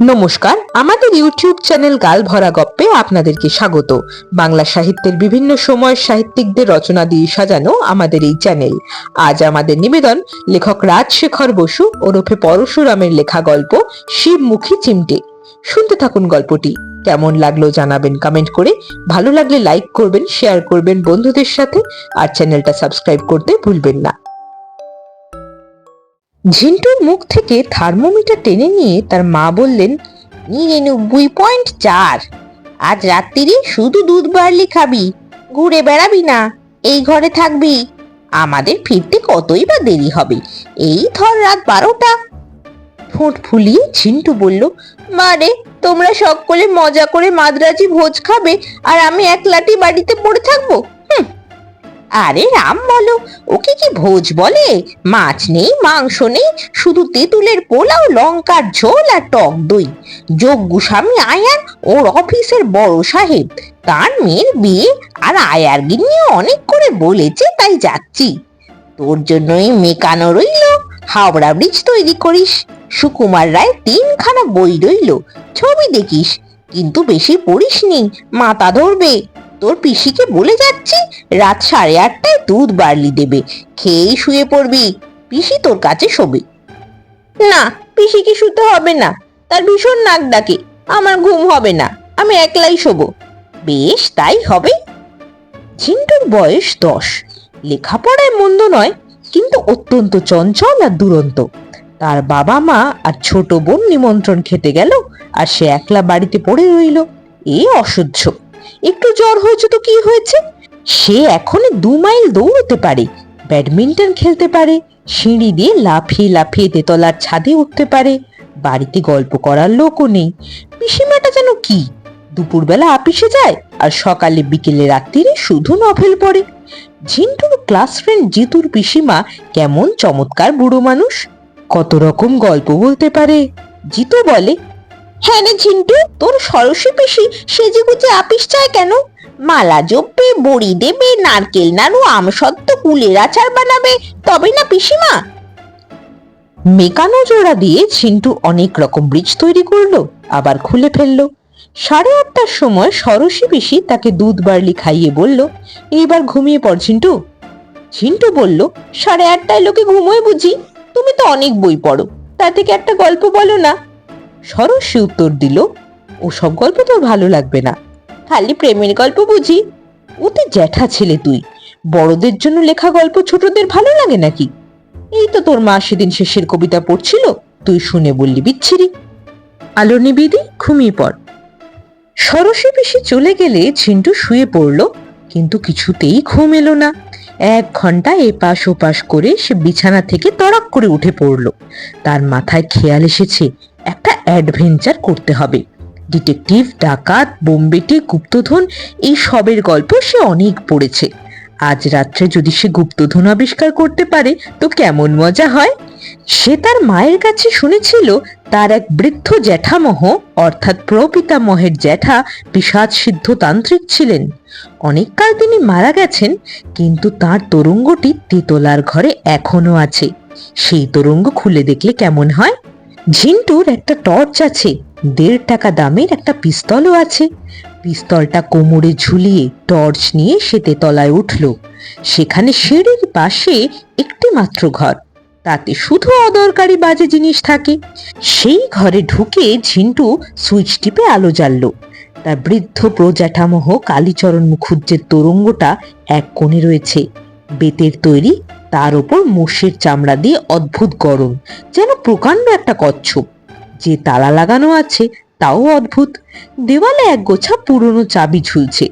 নমস্কার, আমাদের YouTube channel গাল ভরা গপ্পে আপনাদেরকে স্বাগত। বাংলা সাহিত্যের বিভিন্ন সময়ের সাহিত্যিকদের রচনা দিয়ে সাজানো আমাদের এই চ্যানেল। আজ আমাদের নিবেদন লেখক রাজশেখর বসু, ওরফে পরশুরামের লেখা গল্প শিবমুখী চিমটে। শুনতে থাকুন গল্পটি। কেমন লাগল জানাবেন কমেন্ট করে। ভালো লাগলে লাইক করবেন শেয়ার করবেন বন্ধুদের সাথে। আর চ্যানেলটা সাবস্ক্রাইব করতে ভুলবেন না। ঝিন্টুর মুখ থেকে থার্মোমিটার টেনে নিয়ে তার মা বললেন নিরানব্বই পয়েন্ট চার। আজ রাত্রিরে শুধু দুধ বার্লি খাবি, ঘুরে বেড়াবি না, এই ঘরে থাকবি। আমাদের ফিরতে কতই বা দেরি হবে, এই ধর রাত বারোটা। ঠোঁট ফুলিয়ে ঝিন্টু বলল মারে তোমরা সকলে মজা করে মাদ্রাজি ভোজ খাবে আর আমি একলাটি বাড়িতে পড়ে থাকব। আরে রাম বলো, ওকে কি ভোজ বলে? মাছ নেই, মাংস নেই, শুধু তেঁতুলের পোলাও, লঙ্কার ঝোল আর টক দই। যজ্ঞ স্বামী আয়ার ওর অফিসের বড় সাহেব। তার মেয়ের বিয়ে, আর আয়ার গিন্নি অনেক করে বলেছে, তাই যাচ্ছি। তোর জন্যই মেকানো রইল, হাওড়া ব্রিজ তৈরি করিস। সুকুমার রায় তিনখানা বই রইল, ছবি দেখিস। কিন্তু বেশি পড়িসনি, মাথা ধরবে। তোর পিসিকে বলে যাচ্ছি, রাত সাড়ে আটটায় দুধ বার্লি দেবে। খেয়েই শুয়ে পড়বি। পিসি তোর কাছে শোবে। না, পিসিকে শুতে হবে না। তার ভীষণ নাক ডাকে। আমার ঘুম হবে না। আমি একলাই শোবো। বেশ, তাই হবে। ঝিন্টুর বয়স দশ। লেখাপড়ায় মন্দ নয়, কিন্তু অত্যন্ত চঞ্চল আর দুরন্ত। তার বাবা মা আর ছোট বোন নিমন্ত্রণ খেতে গেল, আর সে একলা বাড়িতে পড়ে রইল। এ অসহ্য। একটু জ্বর হয়েছে তো কি হয়েছে? সে এখন দু মাইল দৌড়তে পারে, ব্যাডমিন্টন খেলতে পারে, সিঁড়ি দিয়ে লাফিয়ে লাফিয়ে তেতলার ছাদে উঠতে পারে, বাড়িতে গল্প করার লোকও নেই। পিসিমাটা যেন কি? দুপুরবেলা আপিসে যায় আর সকালে বিকেলে রাত্রিরে শুধু নভেল পড়ে। ঝিন্টুর ক্লাস ফ্রেন্ড জিতুর পিসিমা কেমন চমৎকার বুড়ো মানুষ। কত রকম গল্প বলতে পারে? জিতু বলে হ্যাঁ রে ঝিন্টু, তোর সরস্বী পিসি সেজে গুজে আপিস চায় কেন? মালা জপবে, বড়ি দেবে, নারকেল নাড়ু, আমসত্ত্ব, কুলের আচার বানাবে তবে না পিসিমা? মেকানো জোড়া দিয়ে ঝিন্টু অনেক রকম ব্রিজ তৈরি করল, আবার খুলে ফেলল। সাড়ে আটটার সময় সরসী পিসি তাকে দুধ বার্লি খাইয়ে বলল, এইবার ঘুমিয়ে পড় ঝিন্টু। ঝিন্টু বলল, সাড়ে আটটায় লোকে ঘুমোয় বুঝি? তুমি তো অনেক বই পড়ো তা থেকে একটা গল্প বলো না। সরস্বী উত্তর দিল ওসব গল্প তোর ভালো লাগবে না। খালি প্রেমের গল্প বুঝি। ওতে জ্যাঠা ছেলে তুই, বড়দের জন্য লেখা গল্প ছোটদের ভালো লাগে নাকি? এই তো তোর মা সেদিন শেষের কবিতা পড়ছিল, তুই শুনে বললি বিচ্ছিরি। আলো নিবিদি ঘুমিয়ে পড়। সরসী পিসি চলে গেলে ঝিন্টু শুয়ে পড়ল, কিন্তু কিছুতেই ঘুম এলো না। এক ঘণ্টা এপাশ ওপাশ করে সে বিছানা থেকে তড়াক করে উঠে পড়ল। তার মাথায় খেয়াল এসেছে, একটা অ্যাডভেঞ্চার করতে হবে। ডিটেকটিভ, ডাকাত, বোম্বেটি গুপ্তধন, এই সবের গল্প সে অনেক পড়েছে। আজ রাত্রে যদি সে গুপ্তধন আবিষ্কার করতে পারে, তো কেমন মজা হয়? সে তার মায়ের কাছে শুনেছিল, তার এক বৃদ্ধ জ্যাঠামহ, অর্থাৎ প্রপিতামহের জ্যাঠা পিসাদ সিদ্ধ তান্ত্রিক ছিলেন। অনেককাল তিনি মারা গেছেন, কিন্তু তার তরঙ্গটি তেতলার ঘরে এখনও আছে। সেই তরঙ্গ খুলে দেখলে কেমন হয়? ঝিন্টুর একটা টর্চ আছে, দেড় টাকা দামের একটা পিস্তলও আছে। পিস্তলটা কোমরে ঝুলিয়ে টর্চ নিয়ে সে তেতলায় উঠল। সেখানে সিঁড়ির পাশে একটি মাত্র ঘর। তাতে শুধু অদরকারি বাজে জিনিস থাকে। সেই ঘরে ঢুকে ঝিন্টু সুইচ টিপে আলো জ্বালল। তার বৃদ্ধ প্রজাঠামহ কালীচরণ মুখুজ্জের তোরঙ্গটা এক কোণে রয়েছে। বেতের তৈরি তার ওপর মোষের চামড়া দিয়ে অদ্ভুত গরম, যেন প্রকাণ্ড একটা কচ্ছপ। যে তালা লাগানো আছে, তাও অদ্ভুত। দেওয়ালে এক গোছা পুরনো চাবি ঝুলছে।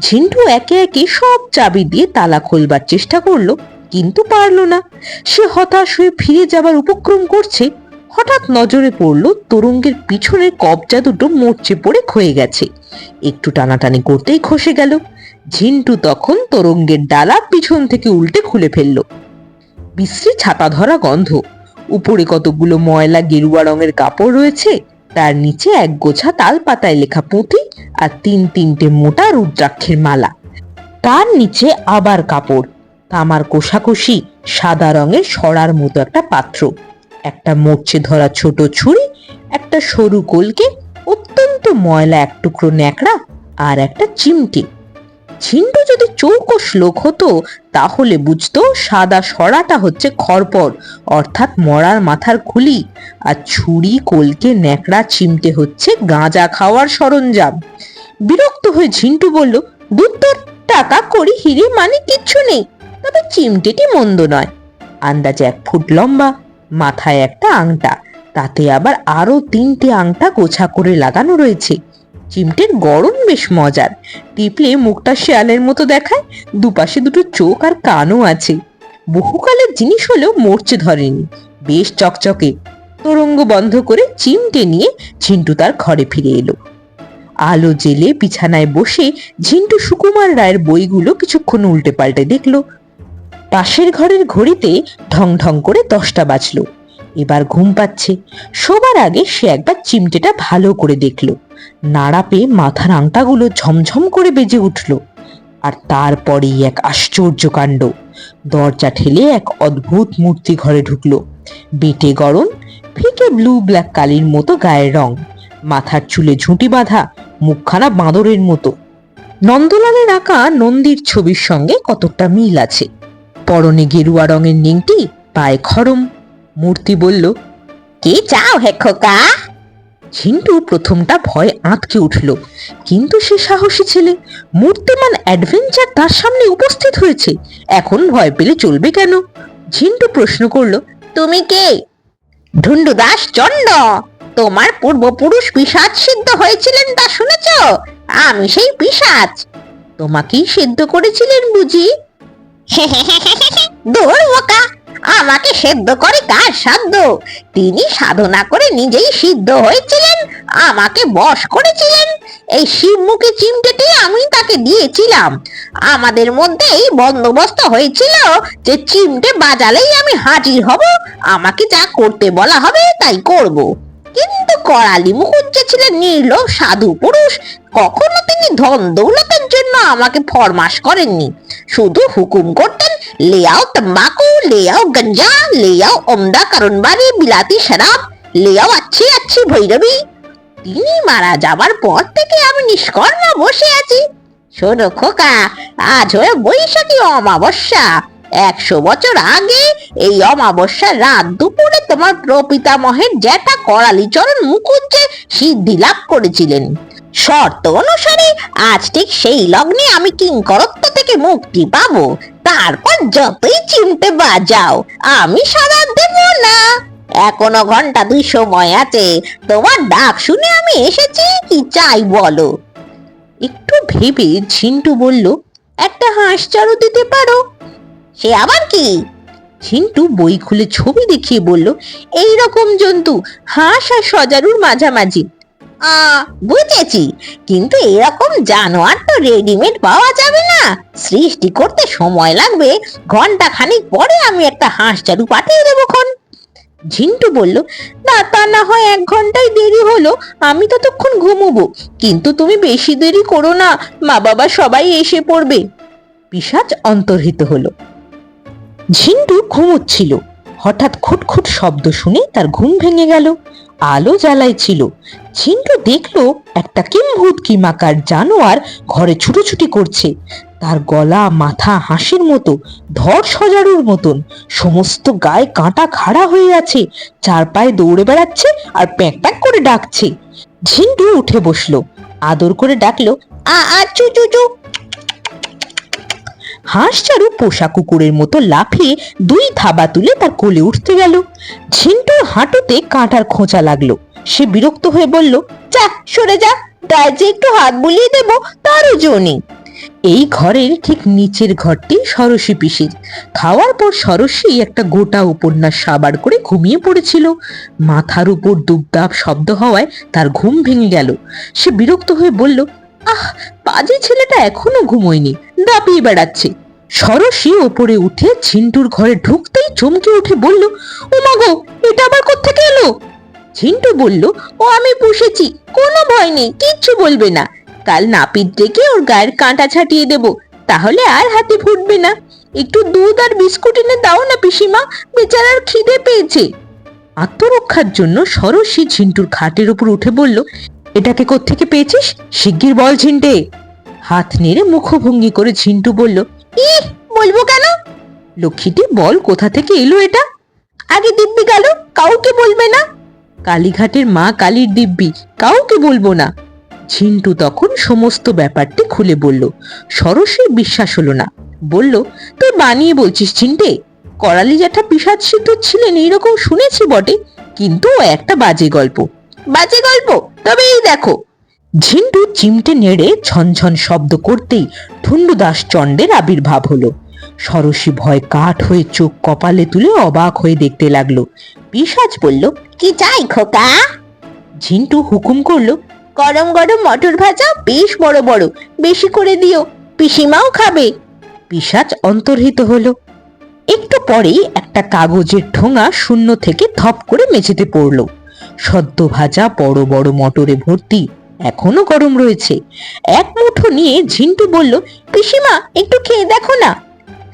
ঝিন্টু একে একে সব চাবি দিয়ে তালা খোলবার চেষ্টা করল, কিন্তু পারল না। সে হতাশ হয়ে ফিরে যাবার উপক্রম করছে। হঠাৎ নজরে পড়ল তরঙ্গের পিছনের কবজা দুটো মরচে পড়ে ক্ষয়ে গেছে। একটু টানাটানি করতেই খসে গেল। ঝিন্টু তখন তরঙ্গের ডালা পিছন থেকে উল্টে খুলে ফেলল। বিশ্রী ছাতা ধরা গন্ধ। উপরে কতগুলো ময়লা গেরুয়া রঙের কাপড় রয়েছে, তার নিচে এক গোছা তাল পাতায় লেখা পুঁথি আর তিন তিনটে মোটা রুদ্রাক্ষের মালা। তার নিচে আবার কাপড়, তামার কোষাকুষি সাদা রঙের সরার মতো একটা পাত্র। একটা মরচে ধরা ছোট ছুরি, একটা সরু কলকে অত্যন্ত ময়লা এক টুকরো ন্যাকড়া আর একটা চিমটি। ঝিন্টু যদি চৌকস লোক হতো, তাহলে বুঝতো সাদা সরাটা হচ্ছে খড়পড় অর্থাৎ মরার মাথার খুলি। আর ছুরি, কলকে ন্যাকড়া চিমটে হচ্ছে গাঁজা খাওয়ার সরঞ্জাম। বিরক্ত হয়ে ঝিন্টু বলল দূর তোর টাকা করি হিরে মানে কিচ্ছু নেই, তবে চিমটেটি মন্দ নয়। আন্দাজে এক ফুট লম্বা, মাথায় একটা আংটা, তাতে আবার আরও তিনটে আংটা গোছা করে লাগানো রয়েছে। চিমটের গরম বেশ মজার। টিপলে মুখটা শেয়ালের মতো দেখায়, দুপাশে দুটো চোখ আর কানও আছে। বহুকালের জিনিস হলেও মরচে ধরেনি, বেশ চকচকে। তরঙ্গ বন্ধ করে চিমটে নিয়ে ঝিন্টু তার ঘরে ফিরে এলো। আলো জেলে বিছানায় বসে ঝিন্টু সুকুমার রায়ের বইগুলো কিছুক্ষণ উল্টে পাল্টে দেখল। পাশের ঘরের ঘড়িতে ঢং ঢং করে দশটা বাজলো। এবার ঘুম পাচ্ছে। শোবার আগে সে একবার চিমটেটা ভালো করে দেখল। নাড়া পেয়ে মাথার আংটাগুলো ঝমঝম করে বেজে উঠল। আর তারপরেই এক আশ্চর্য কাণ্ড। দরজা ঠেলে এক অদ্ভুত মূর্তি ঘরে ঢুকলো। বেটে গরম ফিকে ব্লু ব্ল্যাক কালির মতো গায়ের রং। মাথার চুলে ঝুঁটি বাঁধা, মুখখানা বাঁদরের মতো। নন্দলালের আঁকা নন্দীর ছবির সঙ্গে কতকটা মিল আছে। পরনে গেরুয়া রঙের নিংটি, পায়ে খরম। মূর্তি বলল, কে চাও হে খোকা? ঝিন্টু প্রথমটা ভয় আঁতকে উঠল। কিন্তু সে সাহসী ছেলে, মূর্তিমান অ্যাডভেঞ্চার তার সামনে উপস্থিত হয়েছে। এখন ভয় পেলে চলবে কেন? ঝিন্টু প্রশ্ন করল, তুমি কে? ঢুন্ডু দাস চন্ড তোমার পূর্বপুরুষ পিসাচ সিদ্ধ হয়েছিলেন তা শুনেছ? আমি সেই পিসাচ তোমাকেই সিদ্ধ করেছিলেন বুঝি? আমাকে সেদ্ধ করে কার সাধ্য? তিনি সাধনা করে নিজেই সিদ্ধ হয়েছিলেন, আমাকে বশ করেছিলেন। এই শিবমুখী চিমটেটি আমি তাকে দিয়েছিলাম। আমাদের মধ্যে এই বন্দোবস্ত হয়েছিল যে চিমটে বাজালেই আমি হাজির হব। আমাকে যা করতে বলা হবে তাই করব। কিন্তু করালি মুখুজ্জে ছিলেন নির্লোভ সাধু পুরুষ। কখনো তিনি ধন দৌলতের জন্য আমাকে ফরমাস করেননি শুধু হুকুম করতেন ले आओ तंबाकू ले आओ गंजा ले आओ उम्दा करनबारी বিলাতি শরাব ले आओ अच्छी अच्छी ভৈরবী তিনি মারা যাবার পর থেকে আমি নিষ্কর্ম বসে আছি শোনো খোকা আজ হয়ে বৈশাখী অমাবস্যা একশো বছর আগে এই অমাবস্যার রাত দুপুরে তোমার প্রপিতামহের জ্যাঠা করালিচরণ মুকুজ্জে সিদ্ধি লাভ করেছিলেন শর্ত অনুসারে আজ ঠিক সেই লগ্নে আমি কিংকরত্ব থেকে মুক্তি পাবো। তারপর যতই চিমটে বাজাও, আমি সারা দেব না। এখনও ঘণ্টা দুই সময় আছে, তোমার ডাক শুনে আমি এসেছি, কি চাই বলো? একটু ভেবে ঝিন্টু বলল, একটা হাঁস চারু দিতে পারো। সে আবার কি? ঝিন্টু বই খুলে ছবি দেখিয়ে বলল এই রকম জন্তু, হাঁস আর সজারুর মাঝামাঝি বুঝেছি। কিন্তু এরকম জানোয়ার তো রেডিমেড পাওয়া যাবে না। সৃষ্টি করতে সময় লাগবে। ঘণ্টা খানিক পরে আমি একটা হাঁস চারু পাঠিয়ে দেবো খন। ঝিন্টু বলল, না, তা না হয় এক ঘন্টায় দেরি হলো। আমি ততক্ষণ ঘুমোবো। কিন্তু তুমি বেশি দেরি করো না। মা বাবা সবাই এসে পড়বে। পিসাচ অন্তর্হিত হলো। ঝিন্টু ঘুমোচ্ছিল। হঠাৎ খুটখুট শব্দ শুনে তার ঘুম ভেঙে গেল। আলো জ্বালাই ছিল ঝিন্টু দেখল একটা কিম্ভূত কিমাকার জানোয়ার ঘরে ছুটোছুটি করছে। তার গলা, মাথা, হাসির মতো, ধর সজারুর মতন। সমস্ত গায়ে কাঁটা খাড়া হয়ে আছে। চার পায়ে দৌড়ে বেড়াচ্ছে আর প্যাক প্যাক করে ডাকছে। ঝিন্টু উঠে বসল। আদর করে ডাকলো, আ আ, চু চু চু। হাঁস চারু পোষা কুকুরের মতো লাফিয়ে দুই থাবা তুলে তার কোলে উঠতে গেল। ঝিন্টুর হাঁটুতে কাঁটার খোঁচা লাগল। সে বিরক্ত হয়ে বলল, যা, সরে যা গায়ে যে একটু হাত বুলিয়ে দেবো, তারও জো নেই। এই ঘরের ঠিক নিচের ঘরটি সরসী পিসির। খাওয়ার পর সরসী একটা গোটা উপন্যাস সাবার করে ঘুমিয়ে পড়েছিল। মাথার উপর দুবদাব শব্দ হওয়ায় তার ঘুম ভেঙে গেল। সে বিরক্ত হয়ে বলল আহ বাজে ছেলেটা এখনও ঘুমোয়নি। দাপিয়ে বেড়াচ্ছে। সরসী ওপরে উঠে ঝিন্টুর ঘরে ঢুকতেই চমকে উঠে বলল ও মাগো এটা আবার কোত্থেকে এলো? ঝিন্টু বলল, ও, আমি পুষেছি, কোনো ভয় নেই, কিচ্ছু বলবে না। কাল নাপিত ডেকে ওর গায়ের কাঁটা ছাটিয়ে দেব, তাহলে আর হাতে ফুটবে না। একটু দুধ আর বিস্কুট এনে দাও না পিসিমা, বেচারার খিদে পেয়েছে। আত্মরক্ষার জন্য সরসী ঝিন্টুর খাটের উপর উঠে বলল এটাকে কোত্থেকে পেয়েছিস? শিগগির বল ঝিন্টে। হাত নেড়ে মুখভঙ্গি করে ঝিন্টু বলল ই বলব কেন? লক্ষ্মীটি, বল কোথা থেকে এলো এটা? আগে দিব্যি গেল, কাউকে বলবে না? কালীঘাটের মা কালীর দিব্যি, কাউকে বলব না? ঝিন্টু তখন সমস্ত ব্যাপারটি খুলে বলল। সরসের বিশ্বাস হলো না। বলল তুই বানিয়ে বলছিস ঝিন্টে, করালি জ্যাঠা পিসাদ সিদ্ধ ছিলেন এইরকম শুনেছি বটে, কিন্তু একটা বাজে গল্প। বাজে গল্প? তবে এই দেখো। ঝিন্টু চিমটে নেড়ে ঝনঝন শব্দ করতেই ঠুন্ডুদাস চণ্ডের আবির্ভাব হলো। সরসী ভয় কাঠ হয়ে চোখ কপালে তুলে অবাক হয়ে দেখতে লাগল। পিসাজ বলল, কি চাই খোকা? ঝিন্টু হুকুম করল, গরম গরম মটর ভাজা বেশ বড় বড়, বেশি করে দিও, পিসিমাও খাবে। পিসাজ অন্তর্হিত হলো। একটু পরেই একটা কাগজের ঠোঙা শূন্য থেকে ধপ করে মেঝেতে পড়ল। সদ্য ভাজা বড় বড় মটরে ভর্তি। এখনও গরম রয়েছে। এক মুঠো নিয়ে ঝিন্টু বলল, পিসিমা, একটু খেয়ে দেখো না।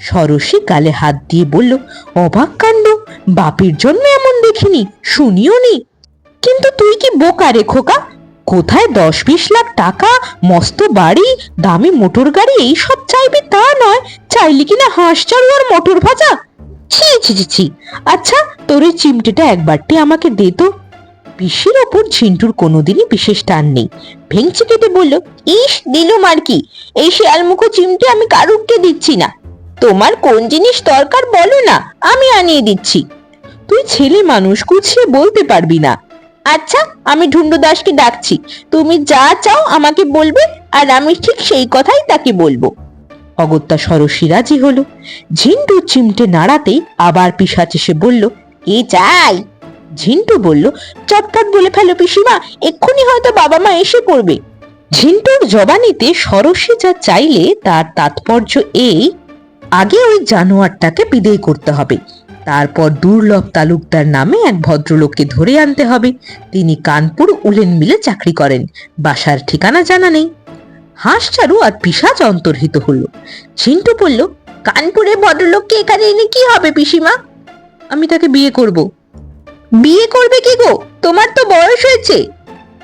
সরসী গালে হাত দিয়ে বলল, অবাক কাণ্ড, বাপের জন্য এমন দেখিনি, শুনিও নি। কিন্তু তুই কি বোকা রে খোকা? কোথায় দশ বিশ লাখ টাকা, মস্ত বাড়ি, দামি মোটর গাড়ি, এইসব চাইবি তা নয়? চাইলি কিনা হাঁস চাল আর মোটর ভাজা? ছি ছি ছি ছি। আচ্ছা তোর এই চিমটেটা একবারটি আমাকে দে তো। পিসির ওপর ঝিন্টুর কোনোদিনই বিশেষ টান নেই। ভেঙচি কেটে বলল, ইস দিলুম আর কি এই শেয়ালমুখো চিমটে আমি কারুককে দিচ্ছি না। তোমার কোন জিনিস দরকার বলো না, আমি আনিয়ে দিচ্ছি। তুই ছেলে মানুষ, গুছিয়ে বলতে পারবি না। আচ্ছা আমি ঢুন্ডু দাসকে ডাকছি। তুমি যা চাও আমাকে বলবে, আর আমি ঠিক সেই কথাই তাকে বলব। অগত্যা সরসী রাজি হলো। ঝিন্টু চিমটে নাড়াতেই আবার পিসাচ এসে বলল এ চাই? ঝিন্টু বলল চটপট বলে ফেলো পিসিমা, এক্ষুনি হয়তো বাবা মা এসে পড়বে। ঝিন্টুর জবানিতে সরসী যা চাইলে তার তাৎপর্য এই, আগে ওই জানোয়ারটাকে বিদেয় করতে হবে। তারপর দুর্লভ তালুকদার নামে এক ভদ্রলোককে ধরে আনতে হবে। তিনি কানপুর উলেন মিলে চাকরি করেন, বাসার ঠিকানা জানা নেই। হাঁস চারু আর পিসাজ অন্তর্হিত হলো। ঝিন্টু বলল কানপুরে ভদ্রলোককে এখানে এনে কি হবে পিসিমা? আমি তাকে বিয়ে করব। বিয়ে করবে কি গো? তোমার তো বয়স হয়েছে।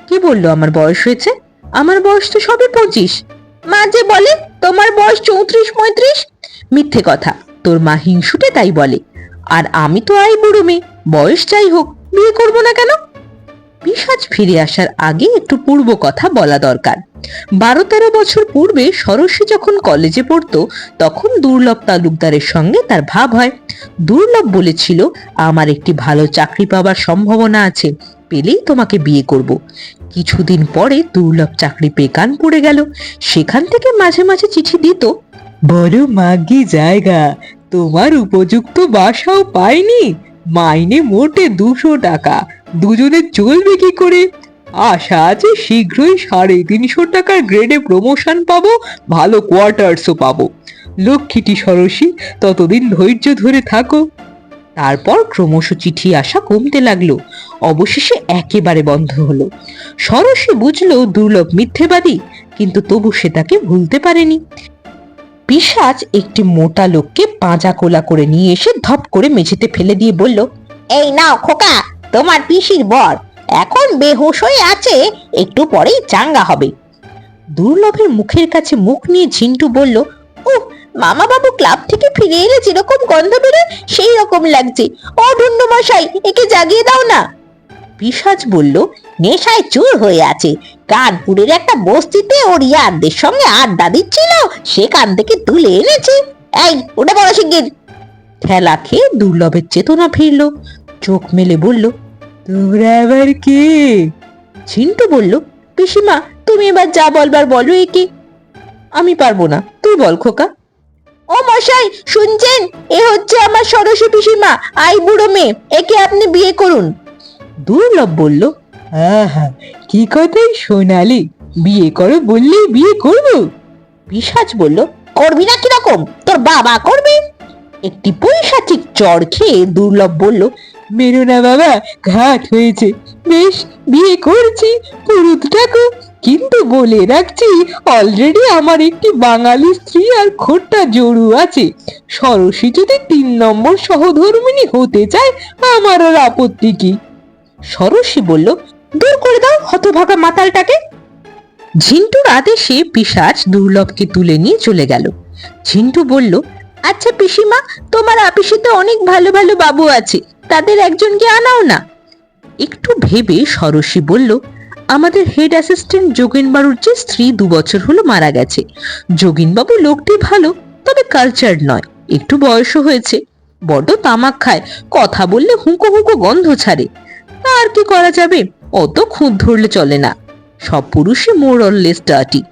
কি বলল, আমার বয়স হয়েছে? আমার বয়স তো সবে পঁচিশ। মা যে বলে, তোমার বয়স চৌত্রিশ পঁয়ত্রিশ? মিথ্যে কথা, তোর মা হিংসুটে তাই বলে। আর আমি তো আই বুড়ো মেয়ে, বয়স যাই হোক, বিয়ে করব না কেন? পিসাজ ফিরে আসার আগে একটু পূর্ব কথা বলা দরকার। বারো তেরো বছর পূর্বে সরস্বী যখন কলেজে পড়তো, তখন দুর্লভ তালুকদারের সঙ্গে তার ভাব হয়। দুর্লভ বলেছিল, আমার একটি ভালো চাকরি পাওয়ার সম্ভাবনা আছে, পেলেই তোমাকে বিয়ে করব। কিছুদিন পরে দুর্লভ চাকরি পেয়ে কান পড়ে গেল। সেখান থেকে মাঝে মাঝে চিঠি দিত, বড় মাগি জায়গা, তোমার উপযুক্ত বাসাও পাইনি, মাইনে মোটে দুশো টাকা দুজনে চলবে কি করে? আশা আছে শীঘ্রই সাড়ে তিনশো টাকার গ্রেডে প্রমোশন পাবো, ভালো কোয়ার্টার্সও পাবো। লক্ষ্মীটি সরসী, ততদিন ধৈর্য ধরে থাকো। তারপর ক্রমশ চিঠি আসা কমতে লাগল। অবশেষে একেবারে বন্ধ হলো। সরসে বুঝলো দুর্লভ মিথ্যেবাদী, কিন্তু তবু সে তাকে ভুলতে পারেনি। পিসাজ একটি মোটা লোককে পাঁজা কোলা করে নিয়ে এসে ধপ করে মেঝেতে ফেলে দিয়ে বলল, এই নাও খোকা তোমার পিসির বর এখন বেহুশ হয়ে আছে, একটু পরেই চাঙ্গা হবে। দুর্লভের মুখের কাছে মুখ নিয়ে ঝিন্টু বলল ও মামা বাবু ক্লাব থেকে ফিরে এলে যেরকম গন্ধ বেরোয় সেই রকম লাগছে। ও ঢুন্ডু মশাই, একে জাগিয়ে দাও না। পিসাজ বলল, নেশায় চুর হয়ে আছে। কানপুরের একটা বস্তিতে ওর ইয়ারদের সঙ্গে আড্ডা দিচ্ছিল, সেখান থেকে তুলে এনেছে। এই, ওটা পড়ো শিগগির। ঠেলা খেয়ে দুর্লভের চেতনা ফিরল। চোখ মেলে বলল তোমরা আবার কে? ঝিন্টু বলল পিসিমা তুমি এবার যা বলবার বলো একে। আমি পারব না তুই বল খোকা। ও মশাই শুনছেন? এ হচ্ছে আমার সরস্বী পিসিমা আই বুড়ো মেয়ে একে আপনি বিয়ে করুন। দুর্লভ বলল হ্যাঁ হ্যাঁ কি কথাই সোনালি বিয়ে করো বললেই বিয়ে করব? পিসাজ বলল করবি না কীরকম? তোর বাবা করবে? একটি পৈশাচিক চড় খেয়ে দুর্লভ বলল মেরো না বাবা, ঘাট হয়েছে। বেশ, বিয়ে করছি, পুরুত ডাকো কিন্তু বলে রাখছি অলরেডি আমার একটি বাঙালি স্ত্রী আর খোট্টা জড়ু আছে। সরসী যদি তিন নম্বর সহধর্মিনী হতে চায়, আমার আর আপত্তি কি? সরসী বলল, দূর করে দাও হতভাগা মাতালটাকে। ঝিন্টুর আদেশে পিসাচ দুর্লভকে তুলে নিয়ে চলে গেল। ঝিন্টু বলল আচ্ছা পিসিমা, তোমার আপিসিতে অনেক ভালো ভালো বাবু আছে। তাদের একজনকে আনাও না। একটু ভেবে সরসী বলল, আমাদের হেড অ্যাসিস্ট্যান্ট যোগেন বাবুর যে স্ত্রী দু বছর হলো মারা গেছে। যোগিনবাবু লোকটি ভালো, তবে কালচার নয়। একটু বয়সও হয়েছে। বড্ড তামাক খায়, কথা বললে হুঁকো হুঁকো গন্ধ ছাড়ে। তা আর কি করা যাবে? অত খুঁত ধরলে চলে না। সব পুরুষই অললেস ডাটি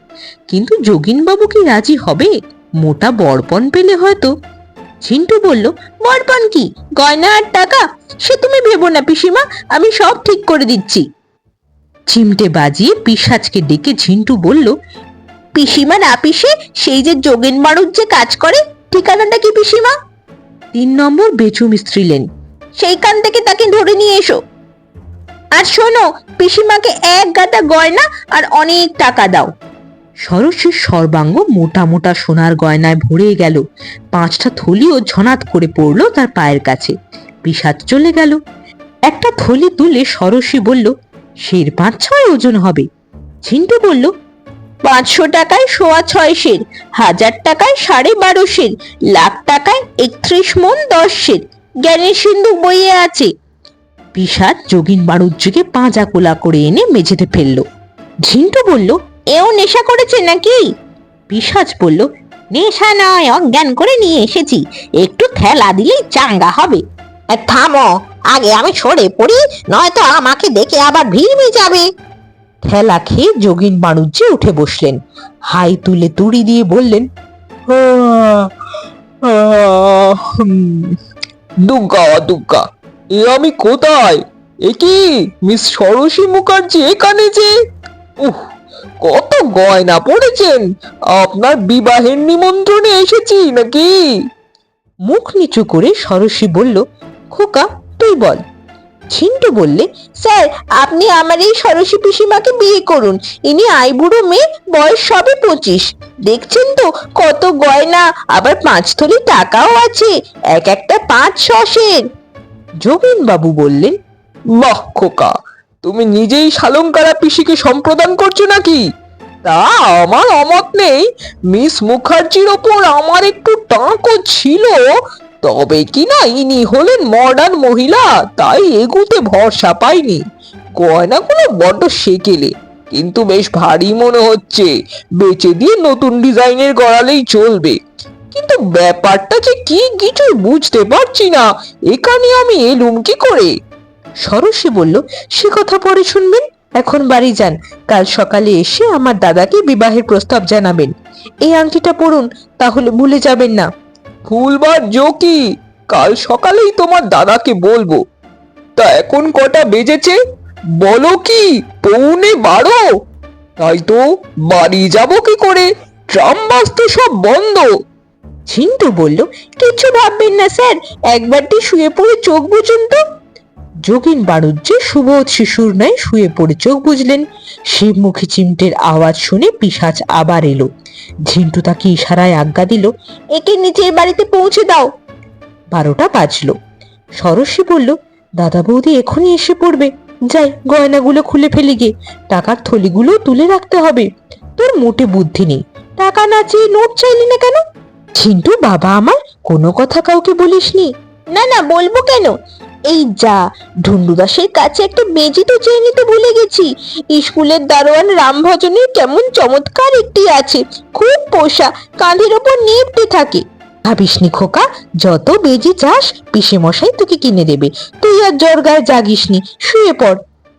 কিন্তু যোগিনবাবু কি রাজি হবে? মোটা বরপন পেলে হয়তো ঝিন্টু বলল বরপন কি? গয়না আর টাকা? সে তুমি ভেবো না পিসিমা, আমি সব ঠিক করে দিচ্ছি। চিমটে বাজিয়ে পিসাজকে ডেকে ঝিন্টু বলল পিসিমার আপিসে সেই যে যোগেন বাড়ুর যে কাজ করে, ঠিকানাটা কি পিসিমা? তিন নম্বর বেচু মিস্ত্রি লেন, সেইখান থেকে তাকে ধরে নিয়ে এসো। আর শোনো, পিসিমাকে এক গাদা গয়না আর অনেক টাকা দাও। সরসীর সর্বাঙ্গ মোটা মোটা সোনার গয়নায় ভরে গেল। পাঁচটা থলিও ঝনাত করে পড়ল তার পায়ের কাছে। পিসাদ চলে গেল। একটা থলি তুলে সরসী বলল, শের পাঁচ ছয় ওজন হবে। ঝিন্টু বলল, পাঁচশো টাকায় সোয়া ছয় সের হাজার টাকায় সাড়ে বারো সের লাখ টাকায় একত্রিশ মন দশ সের জ্ঞানের সিন্ধু বইয়ে আছে। পিসাদ যোগিন বাড়ুজ্জুকে পাঁজা কোলা করে এনে মেঝেতে ফেলল। ঝিন্টু বলল এও নেশা করেছে নাকি? পিসাজ বলল, নেশা নয়, অজ্ঞান করে নিয়ে এসেছি। একটু থেলা দিলেই চাঙ্গা হবে। থামো, আগে আমি সরে পড়ি, নয়তো আমাকে দেখে আবার ভিড় যাবে। ঠেলা খেয়ে যোগিন বাণুজ্যে উঠে বসলেন। হাই তুলে তুড়ি দিয়ে বললেন দুগ্গা দুগ্গা এ আমি কোথায়? এ কি? মিস সরসী মুখার্জি এখানে যে? উহ কত গয়না পড়েছেন? আপনার বিবাহের নিমন্ত্রণে এসেছি নাকি? মুখ নিচু করে সরসী বলল, খোকা, তুই বল। ছিন্টু বললে, স্যার, আপনি আমার এই সরসী পিসিমাকে বিয়ে করুন। ইনি আইবুড়ো মেয়ে, বয়স সবে পঁচিশ। দেখছেন তো, কত গয়না, আবার পাঁচ থলি টাকাও আছে, এক একটা পাঁচ শসের। যোগিন বাবু বললেন, বাহ, খোকা তুমি নিজেই শালঙ্কারা পিসিকে সম্প্রদান করছ নাকি? তা আমার অমত নেই। মিস মুখার্জির ওপর আমার একটু টাঁকও ছিল। তবে কি না ইনি হলেন মডার্ন মহিলা, তাই এগুতে ভরসা পাইনি। গয়নাগুলো বড্ড সেকেলে, কিন্তু বেশ ভারী মনে হচ্ছে। বেচে দিয়ে নতুন ডিজাইনের গড়ালেই চলবে। কিন্তু ব্যাপারটা যে কি কিছু বুঝতে পারছি না। এখানে আমি এলুম কি করে? সরসী বলল সে কথা পরে শুনবেন। এখন বাড়ি যান। কাল সকালে এসে আমার দাদাকে বিবাহের প্রস্তাব জানাবেন। এই আংটিটা পরুন তাহলে ভুলে যাবেন না। ভুলবার জোকি কাল সকালেই তোমার দাদাকে বলব। তা এখন কটা বেজেছে? বলো কি পৌনে বারো? তাই তো বাড়ি যাব কি করে? ট্রাম বাস তো সব বন্ধ। ঝিন্টু বলল কিছু ভাববেন না স্যার। একবারটি শুয়ে পড়ে চোখ বুঝুন তো। যোগিন বাণুজ্যে সুবোধ শিশুর ন্যায় শুয়ে পড়ে চোখ বুঝলেন, শিবমুখী চিমটের আওয়াজ শুনে পিসাচ আবার এলো। ঝিন্টু তাকে ইশারায় আজ্ঞা দিল, একে নিচের বাড়িতে পৌঁছে দাও। বারোটা বাজলো। সরস্বী বলল, দাদা বৌদি এখনই এসে পড়বে। যাই, গয়নাগুলো খুলে ফেলি গে। টাকার থলিগুলো তুলে রাখতে হবে। তোর মোটে বুদ্ধি নেই। টাকা না চেয়ে নোট চাইলি না কেন? ঝিন্টু, বাবা আমার কোনো কথা কাউকে বলিসনি? না না, বলব কেন? এই যা, ঢুন্ডুদাসের কাছে একটা বেজি তো চেয়ে নিতে ভুলে গেছি। স্কুলের দারোয়ান রামভজনের কেমন চমৎকার একটি আছে, খুব পোষা, কাঁধের ওপর নেপটে থাকে। ভাবিসনি খোকা, যত বেজি চাস মশাই তোকে কিনে দেবে। তুই আর জ্বর গায়ে জাগিসনি শুয়ে পড়।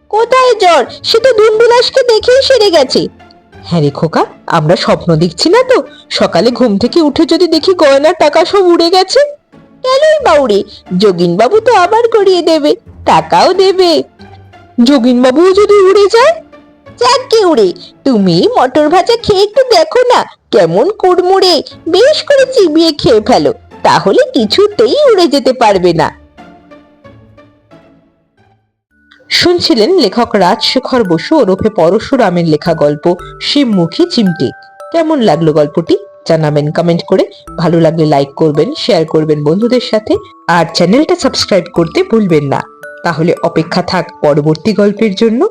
কোথায় জ্বর? সে তো ধুন্ডুদাসকে দেখেই সেরে গেছে। হ্যাঁ রে খোকা, আমরা স্বপ্ন দেখছি না তো? সকালে ঘুম থেকে উঠে যদি দেখি গয়নার টাকা সব উড়ে গেছে। কেনই বা উড়ে যোগিন বাবু তো আবার করিয়ে দেবে, টাকাও দেবে। যোগিন বাবু যদি উড়ে যায়? যাকে উড়ে, তুমি মটর ভাজা খেয়ে একটু দেখো না, কেমন কুড়মুড়ে। বেশ করে চিবিয়ে খেয়ে ফেলো, তাহলে কিছুতেই উড়ে যেতে পারবে না। শুনছিলেন লেখক রাজশেখর বসু ওরফে পরশুরামের লেখা গল্প, শিবমুখী চিমটে। কেমন লাগল গল্পটি? জানাবেন কমেন্ট করে। ভালো লাগলে লাইক করবেন শেয়ার করবেন বন্ধুদের সাথে। আর চ্যানেলটা সাবস্ক্রাইব করতে ভুলবেন না। তাহলে অপেক্ষা থাক পরবর্তী গল্পের জন্য।